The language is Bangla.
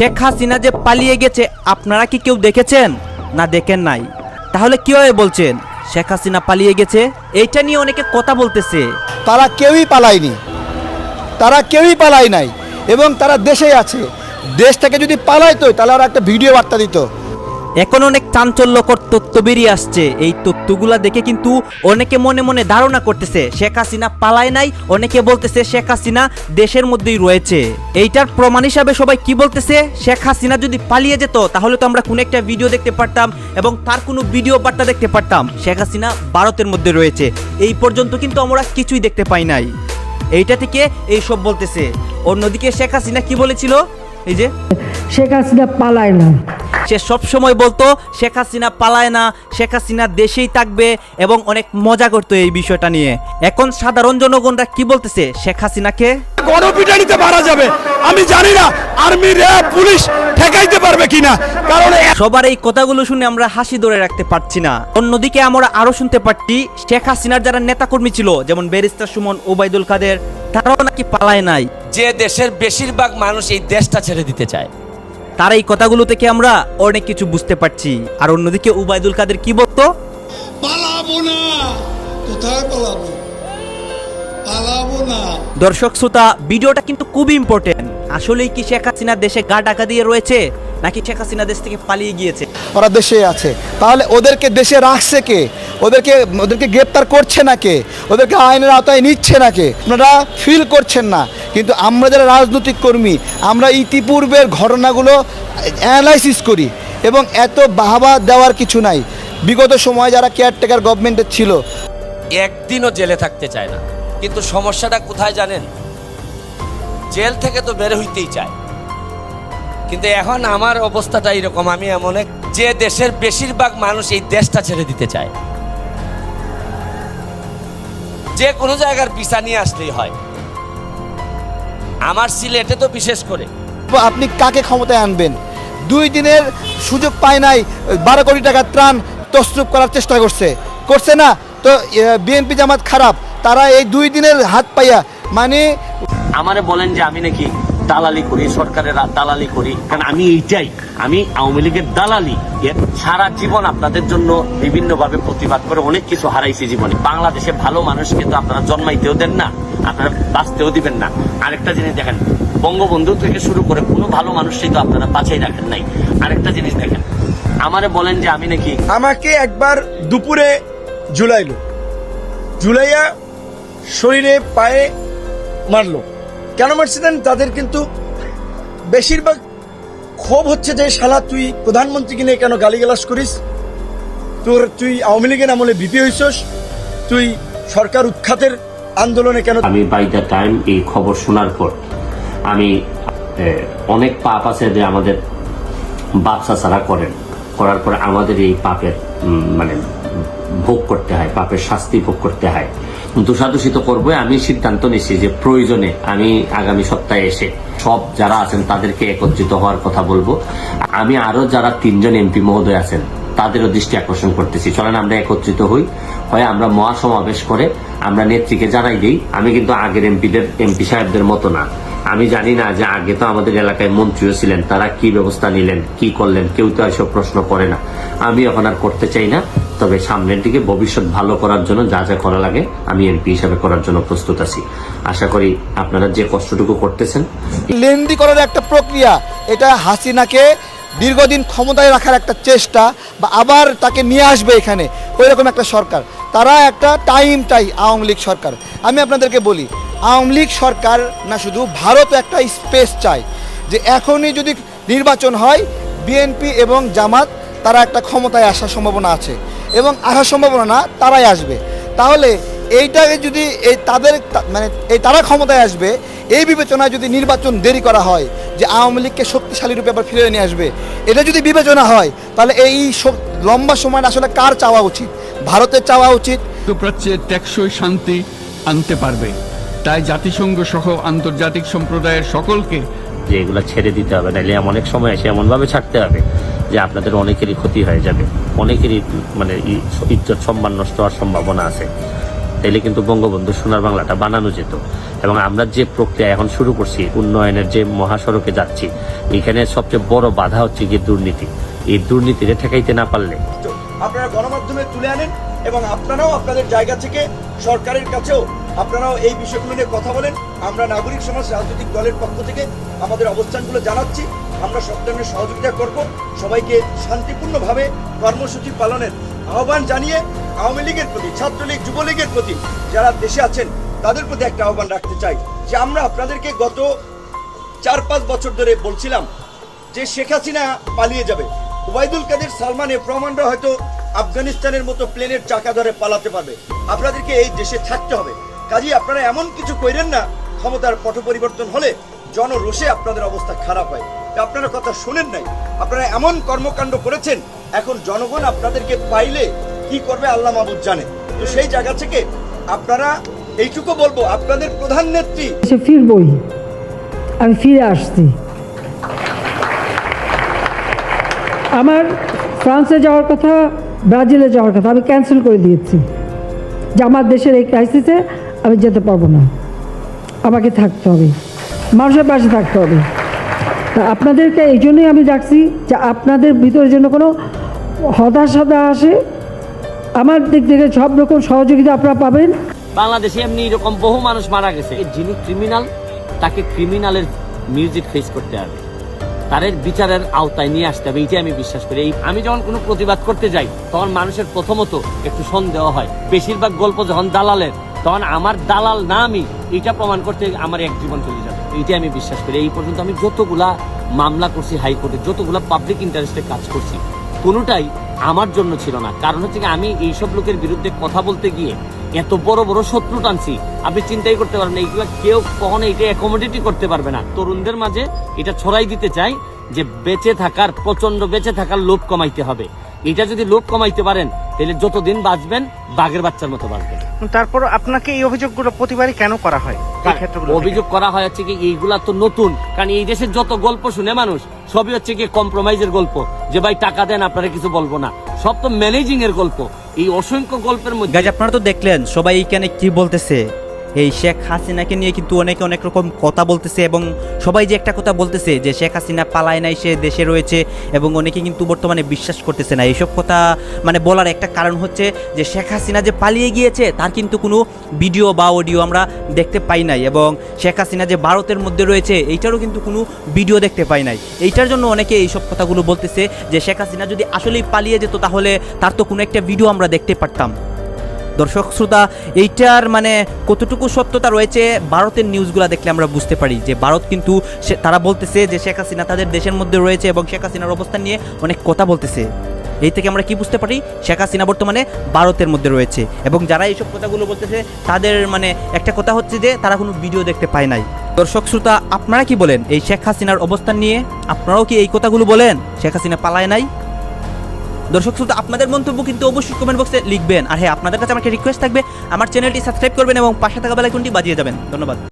শেখ হাসিনা যে পালিয়ে গেছে, আপনারা কি কেউ দেখেছেন? না, দেখেন নাই। তাহলে কীভাবে বলছেন? শেখ হাসিনা পালিয়ে গেছে? এইটা নিয়ে অনেকে কথা বলতেছে। তারা কেউই পালায়নি। তারা কেউই পালায় নাই। এবং তারা দেশেই আছে। দেশ থেকে যদি পালাইতো, তাহলে ওরা একটা ভিডিও বার্তা দিত। এখন অনেক চাঞ্চল্যকর তথ্য বেরিয়ে আসছে। এই তথ্যগুলা দেখে কিন্তু অনেকে মনে মনে ধারণা করতেছে, শেখ হাসিনা পালায় নাই। অনেকে বলতেছে, শেখ হাসিনা দেশের মধ্যেই রয়েছে। এইটার প্রমাণ হিসাবে সবাই কি বলতেছে? শেখ হাসিনা যদি পালিয়ে যেত, তাহলে তো আমরা কোনো একটা ভিডিও দেখতে পারতাম এবং তার কোনো ভিডিও বার্তা দেখতে পারতাম। শেখ হাসিনা ভারতের মধ্যে রয়েছে। এই পর্যন্ত কিন্তু আমরা কিছুই দেখতে পাই নাই। এইটা থেকে এইসব বলতেছে। অন্যদিকে শেখ হাসিনা কি বলেছিল? এই যে শেখ হাসিনা পালায় না। সে সব সময় বলতো শেখ হাসিনা পালায় না শেখ হাসিনা দেশেই থাকবে এবং অনেক মজা করতো এই বিষয়টা নিয়ে। এখন সাধারণ জনগণরা কি বলতেছে? শেখ হাসিনাকে? গণপিটানিতে মারা যাবে। আমি জানি না আর্মি র্যাব পুলিশ ঠেকাইতে পারবে কিনা। কারণ সবার এই কথাগুলো শুনে আমরা হাসি ধরে রাখতে পারছি না। অন্যদিকে আমরা আরও শুনতে পারছি শেখ হাসিনার যারা নেতাকর্মী ছিল যেমন ব্যারিস্টার সুমন ওবায়দুল কাদের তারাও নাকি পালায় নাই। যে দেশের বেশিরভাগ মানুষ এই দেশটা ছেড়ে দিতে চায়। তার এই কথাগুলো থেকে আমরা অনেক কিছু বুঝতে পারছি। আর অন্যদিকে উবায়দুল কাদের কি বলতো? পালাবো না। কোথায় পালাবো? পালাবো দর্শক শ্রোতা ভিডিওটা কিন্তু খুবই ইম্পর্টেন্ট আসলেই কি শেখ হাসিনা দেশে গা টাকা দিয়ে রয়েছে নাকি শেখ হাসিনা দেশ থেকে পালিয়ে গিয়েছে? ওরা দেশে আছে। তাহলে ওদেরকে দেশে রাখছে কে? ওদেরকে ওদেরকে গ্রেপ্তার করছে না কে? ওদেরকে আইনের আওতায় নিচ্ছে না কে? আপনারা ফিল করছেন না। কিন্তু আমরা যারা রাজনৈতিক কর্মী, আমরা ইতিপূর্বের ঘটনাগুলো অ্যানালাইসিস করি এবং এত বাহাবা দেওয়ার কিছু নাই। বিগত সময় যারা কেয়ারটেকার গভর্নমেন্টের ছিল। একদিনও জেলে থাকতে চায় না। কিন্তু সমস্যাটা কোথায় জানেন? জেল থেকে তো বের হইতেই চায়। কিন্তু এখন আমার অবস্থাটা এরকম, আমি এমন এক যে দেশের বেশিরভাগ মানুষ এই দেশটা ছেড়ে দিতে চায়। যে কোনো জায়গার ভিসা নিয়ে আসলেই হয়। আমার সিলেটে তো বিশেষ করে। আপনি কাকে ক্ষমতায় আনবেন? দুই দিনের সুযোগ পায় নাই বারো কোটি টাকার ত্রাণ তসরুপ করার চেষ্টা করছে। করছে না তো বিএনপি জামাত খারাপ তারা এই দুই দিনের হাত পাইয়া মানে আমারে বলেন যে আমি নাকি দালালি করি সরকারের দালালি করি। কারণ আমি এইটাই আমি আওয়ামী লীগের দালালি। সারা জীবন আপনাদের জন্য বিভিন্নভাবে প্রতিবাদ করে অনেক কিছু হারাইছি জীবনে। বাংলাদেশে ভালো মানুষ কিন্তু আপনারা জন্মাইতেও দেন না। আপনারা বাঁচতেও দিবেন না। আরেকটা জিনিস দেখেন, বঙ্গবন্ধু থেকে শুরু করে কোনো ভালো মানুষই তো আপনারা বাছাই রাখেন নাই। আরেকটা জিনিস দেখেন, আমারে বলেন যে আমি নাকি আমাকে একবার দুপুরে ঝুলাইলো। ঝুলাইয়া শরীরে পায়ে মারলো। কেন মারছিলেন তাদের কিন্তু বেশিরভাগ ক্ষোভ হচ্ছে যে, শালা, তুই প্রধানমন্ত্রীকে নিয়ে কেন গালিগালাজ করিস? তোর, তুই আওয়ামী লীগের আমলে বিপি হইছস। তুই সরকার উৎখাতের আন্দোলনে কেন আমি বাই দ্য টাইম এই খবর শোনার পর আমি অনেক পাপ আছে যে আমাদের বাপসা ছাড়া করেন। করার পরে আমাদের এই পাপের মানে ভোগ করতে হয়, পাপের শাস্তি ভোগ করতে হয়। দোষাদোষিত করব আমি সিদ্ধান্ত নিচ্ছি যে প্রয়োজনে আমি আগামী সপ্তাহে এসে সব যারা আছেন তাদেরকে একত্রিত হওয়ার কথা বলব। আমি আরও যারা তিনজন এমপি মহোদয় আছেন তাদেরও দৃষ্টি আকর্ষণ করতেছি। চলেন আমরা একত্রিত হই। হয় আমরা মহাসমাবেশ করে আমরা নেত্রীকে জানাই দিই। আমি কিন্তু আগের এমপিদের, এমপি সাহেবদের মতো না। আমি জানি না যে আগে তো আমাদের এলাকায় মন্ত্রীও ছিলেন। তারা কি ব্যবস্থা নিলেন, কি করলেন, কেউ তো এসব প্রশ্ন করে না। আমি এখন আর করতে চাই না। তবে সামনের দিকে ভবিষ্যৎ ভালো করার জন্য যা যা করা লাগে আমি এমপি হিসাবে করার জন্য প্রস্তুত আছি। আশা করি আপনারা যে কষ্টটুকু করতেছেন লেন্দি করার একটা প্রক্রিয়া। এটা হাসিনাকে দীর্ঘদিন ক্ষমতায় রাখার একটা চেষ্টা বা আবার তাকে নিয়ে আসবে এখানে ওই রকম একটা সরকার। তারা একটা টাইম টাই আওয়ামী লীগ সরকার। আমি আপনাদেরকে বলি, আওয়ামী লীগ সরকার না শুধু ভারত একটা স্পেস চায়। যে এখনই যদি নির্বাচন হয় বিএনপি এবং জামাত, তারা একটা ক্ষমতায় আসার সম্ভাবনা আছে। এবং আসার সম্ভাবনা না, তারাই আসবে। তাহলে এইটাকে যদি এই তাদের মানে এই তারা ক্ষমতায় আসবে, এই বিবেচনায় যদি নির্বাচন দেরি করা হয় যে আওয়ামী লীগকে শক্তিশালী রূপে আবার ফিরে নিয়ে আসবে এটা যদি বিবেচনা হয় তাহলে এই লম্বা সময় আসলে কার চাওয়া উচিত? ভারতের চাওয়া উচিত। মধ্যপ্রাচ্যে টেকসই শান্তি আনতে পারবে। তাই জাতিসংঘ সহ আন্তর্জাতিক সম্প্রদায়ের সকলকে যে এগুলো ছেড়ে দিতে হবে নাহলে এমন অনেক সময় এসে এমনভাবে ছাড়তে হবে যে আপনাদের অনেকেরই ক্ষতি হয়ে যাবে অনেকেরই মানে ইজ্জত সম্মান নষ্ট হওয়ার সম্ভাবনা আছে। তাইলে কিন্তু বঙ্গবন্ধু সোনার বাংলাটা বানানো যেত। এবং আমরা যে প্রক্রিয়া এখন শুরু করছি, উন্নয়নের যে মহাসড়কে যাচ্ছি, এখানে সবচেয়ে বড় বাধা হচ্ছে গিয়ে দুর্নীতি। এই দুর্নীতিরে ঠেকাইতে না পারলে। আপনারা গণমাধ্যমে তুলে আনেন এবং আপনারাও আপনাদের জায়গা থেকে সরকারের কাছেও আপনারাও এই বিষয়গুলো নিয়ে কথা বলেন। আমরা নাগরিক সমাজ, রাজনৈতিক দলের পক্ষ থেকে আমাদের অবস্থানগুলো জানাচ্ছি। আমরা সব ধরনের সহযোগিতা করব। সবাইকে শান্তিপূর্ণভাবে কর্মসূচি পালনের আহ্বান জানিয়ে আওয়ামী লীগের প্রতি, ছাত্রলীগ, যুবলীগের প্রতি যারা দেশে আছেন, তাদের প্রতি একটা আহ্বান রাখতে চাই যে আমরা আপনাদেরকে গত চার পাঁচ বছর ধরে বলছিলাম যে শেখ হাসিনা পালিয়ে যাবে। ওবায়দুল কাদের সালমান রহমানরা হয়তো আফগানিস্তানের মতো প্লেনের চাকা ধরে পালাতে পারবে। আপনাদেরকে এই দেশে থাকতে হবে। কাজেই আপনারা এমন কিছু কইরেন না, ক্ষমতার পট পরিবর্তন হলে জনরোষে আপনাদের অবস্থা খারাপ হয়। আপনারা কথা শোনেন নাই। আপনারা এমন কর্মকাণ্ড করেছেন, এখন জনগণ আপনাদেরকে পাইলে কি করবে আল্লাহ মাহবুদ জানে। তো সেই জায়গা থেকে আপনারা এইটুকু বলব, আপনাদের প্রধান নেত্রী। সে ফিরবই। আমি ফিরে আসছি। আমার ফ্রান্সে যাওয়ার কথা, ব্রাজিলে যাওয়ার কথা আমি ক্যান্সেল করে দিয়েছি। যে আমার দেশের এই ক্রাইসিসে আমি যেতে পারব না। আমাকে থাকতে হবে। মানুষের পাশে থাকতে হবে। তা আপনাদেরকে এই জন্যই আমি ডাকছি যে আপনাদের ভিতরে যেন কোনো হতাশা আসে আমার দিক থেকে সব রকম সহযোগিতা আপনারা পাবেন। বাংলাদেশে এমনি এরকম বহু মানুষ মারা গেছে। যিনি ক্রিমিনাল তাকে ক্রিমিনালের মিউজিক ফেস করতে হবে। তাদের বিচারের আওতায় নিয়ে আসতে হবে, এইটাই আমি বিশ্বাস করি। এই আমি যখন কোনো প্রতিবাদ করতে যাই, তখন মানুষের প্রথমত একটু সন্দেহ হয়। বেশিরভাগ গল্প যখন দালালের, তখন আমার দালাল না আমি এটা প্রমাণ করতে আমার এক জীবন চলে যাবে। এইটাই আমি বিশ্বাস করি। এই পর্যন্ত আমি যতগুলা মামলা করছি হাইকোর্টে, যতগুলা পাবলিক ইন্টারেস্টে কাজ করছি, কোনোটাই আমার জন্য ছিল না। কারণ হচ্ছে কি, আমি এইসব লোকের বিরুদ্ধে কথা বলতে গিয়ে এত বড় বড় শত্রু টানছি। আপনি চিন্তাই করতে এইগুলো এইগুলা কেউ কখনো এটা অ্যাকোমোডেটই করতে পারবে না। তরুণদের মাঝে এটা ছড়াই দিতে চাই যে বেঁচে থাকার প্রচণ্ড বেঁচে থাকার লোভ কমাইতে হবে। এটা যদি লোভ কমাইতে পারেন তাহলে যতদিন বাঁচবেন বাঘের বাচ্চার মতো বাঁচবেন। তারপর আপনাকে এই অভিযোগগুলো প্রতিবারই কেন করা হয়? অভিযোগ করা হয় হচ্ছে কি এইগুলা তো নতুন। কারণ এই দেশের যত গল্প শুনে মানুষ সবই হচ্ছে কি কম্প্রোমাইজের গল্প। যে ভাই টাকা দেন আপনারা কিছু বলব না। সব তো ম্যানেজিং এর গল্প। এই অসংখ্য গল্পের মধ্যে আপনারা তো দেখলেন সবাই এইখানে কি বলতেছে। এই শেখ হাসিনাকে নিয়ে কিন্তু অনেকে অনেক রকম কথা বলতেছে এবং সবাই যে একটা কথা বলতেছে যে শেখ হাসিনা পালায় নাই, সে দেশে রয়েছে এবং অনেকে কিন্তু বর্তমানে বিশ্বাস করতেছে না। এইসব কথা মানে বলার একটা কারণ হচ্ছে যে শেখ হাসিনা যে পালিয়ে গিয়েছে, তার কিন্তু কোনো ভিডিও বা অডিও আমরা দেখতে পাই নাই এবং শেখ হাসিনা যে ভারতের মধ্যে রয়েছে, এইটারও কিন্তু কোনো ভিডিও দেখতে পাই নাই। এইটার জন্য অনেকে এইসব কথাগুলো বলতেছে যে শেখ হাসিনা যদি আসলেই পালিয়ে যেত, তাহলে তার তো কোনো একটা ভিডিও আমরা দেখতে পারতাম। দর্শক, শ্রোতা, এইটার মানে কতটুকু সত্যতা রয়েছে ভারতের নিউজগুলো দেখলে আমরা বুঝতে পারি যে ভারত কিন্তু সে- তারা বলতেছে যে শেখ হাসিনা তাদের দেশের মধ্যে রয়েছে এবং শেখ হাসিনার অবস্থান নিয়ে অনেক কথা বলতেছে। এই থেকে আমরা কি বুঝতে পারি? শেখ হাসিনা বর্তমানে ভারতের মধ্যে রয়েছে এবং যারা এইসব কথাগুলো বলতেছে, তাদের মানে একটা কথা হচ্ছে যে তারা কোনো ভিডিও দেখতে পায় নাই। দর্শক, শ্রোতা, আপনারা কি বলেন এই শেখ হাসিনার অবস্থান নিয়ে? আপনারাও কি এই কথাগুলো বলেন? শেখ হাসিনা পালায় নাই? দর্শক শ্রোতা, আপনাদের মন্তব্য কিন্তু অবশ্যই কমেন্ট বক্সে লিখবেন। আর হ্যাঁ আপনাদের কাছে আমার একটা রিকোয়েস্ট থাকবে। আমার চ্যানেলটি সাবস্ক্রাইব করবেন এবং পাশে থাকা বেলাইকনটি বাজিয়ে যাবেন। ধন্যবাদ।